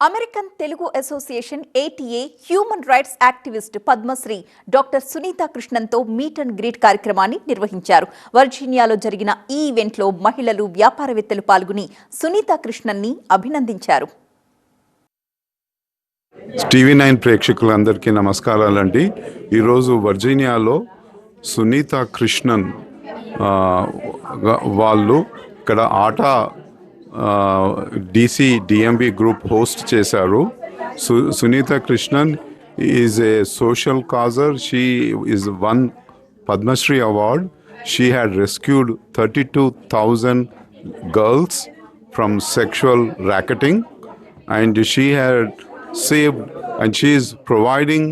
American Telugu association ATA human rights activist Padmashri doctor Sunitha కృష్ణన్తో meet and greet కార్యక్రమాన్ని నిర్వహించారు. వర్జీనియాలో జరిగిన ఈ ఈవెంట్లో మహిళలు వ్యాపారవేత్తలు పాల్గొని సునీత కృష్ణన్ని అభినందించారు. టీవీ నైన్ ప్రేక్షకులందరికీ నమస్కారాలండి. ఈరోజు వర్జీనియాలో సునీత కృష్ణన్ వాళ్ళు ఇక్కడ ఆట డిసి డిఎంబి గ్రూప్ హోస్ట్ చేశారు. సు Sunitha Krishnan is a social causer she is one Padmashri award she had rescued thirty two thousand girls from sexual racketing and she had save and she providing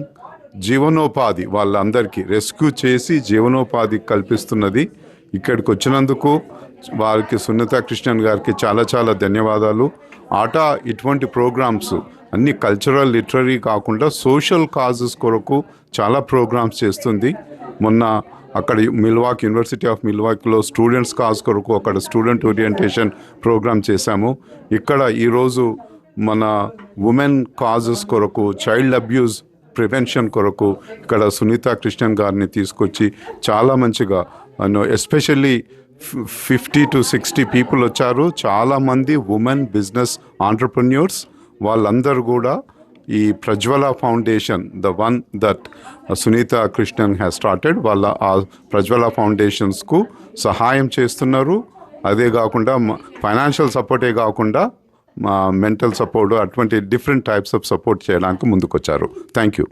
జీవనోపాధి వాళ్ళందరికీ rescue చేసి జీవనోపాధి కల్పిస్తున్నది. ఇక్కడికి వచ్చినందుకు వారికి సునీత కృష్ణన్ గారికి చాలా చాలా ధన్యవాదాలు. ఆట ఇటువంటి ప్రోగ్రామ్స్ అన్ని కల్చరల్ లిటరరీ కాకుండా సోషల్ కాజెస్ కొరకు చాలా ప్రోగ్రామ్స్ చేస్తుంది. మొన్న అక్కడ మిల్వాక్ యూనివర్సిటీ ఆఫ్ మిల్వాక్లో స్టూడెంట్స్ కాజ్ కొరకు అక్కడ స్టూడెంట్ ఓరియంటేషన్ ప్రోగ్రామ్ చేశాము. ఇక్కడ ఈరోజు మన ఉమెన్ కాజెస్ కొరకు చైల్డ్ అబ్యూస్ ప్రివెన్షన్ కొరకు ఇక్కడ సునీత కృష్ణన్ గారిని తీసుకొచ్చి చాలా మంచిగా especially fifty to sixty people వచ్చారు. చాలామంది ఉమెన్ బిజినెస్ ఆంటర్ప్రెన్యూర్స్ వాళ్ళందరూ కూడా ఈ Prajwala foundation the one that Sunitha Krishnan has started వాళ్ళ ఆ ప్రజ్వల ఫౌండేషన్స్కు సహాయం చేస్తున్నారు. అదే కాకుండా ఫైనాన్షియల్ సపోర్టే కాకుండా మెంటల్ సపోర్ట్ అటువంటి డిఫరెంట్ టైప్స్ ఆఫ్ సపోర్ట్ చేయడానికి ముందుకొచ్చారు. Thank you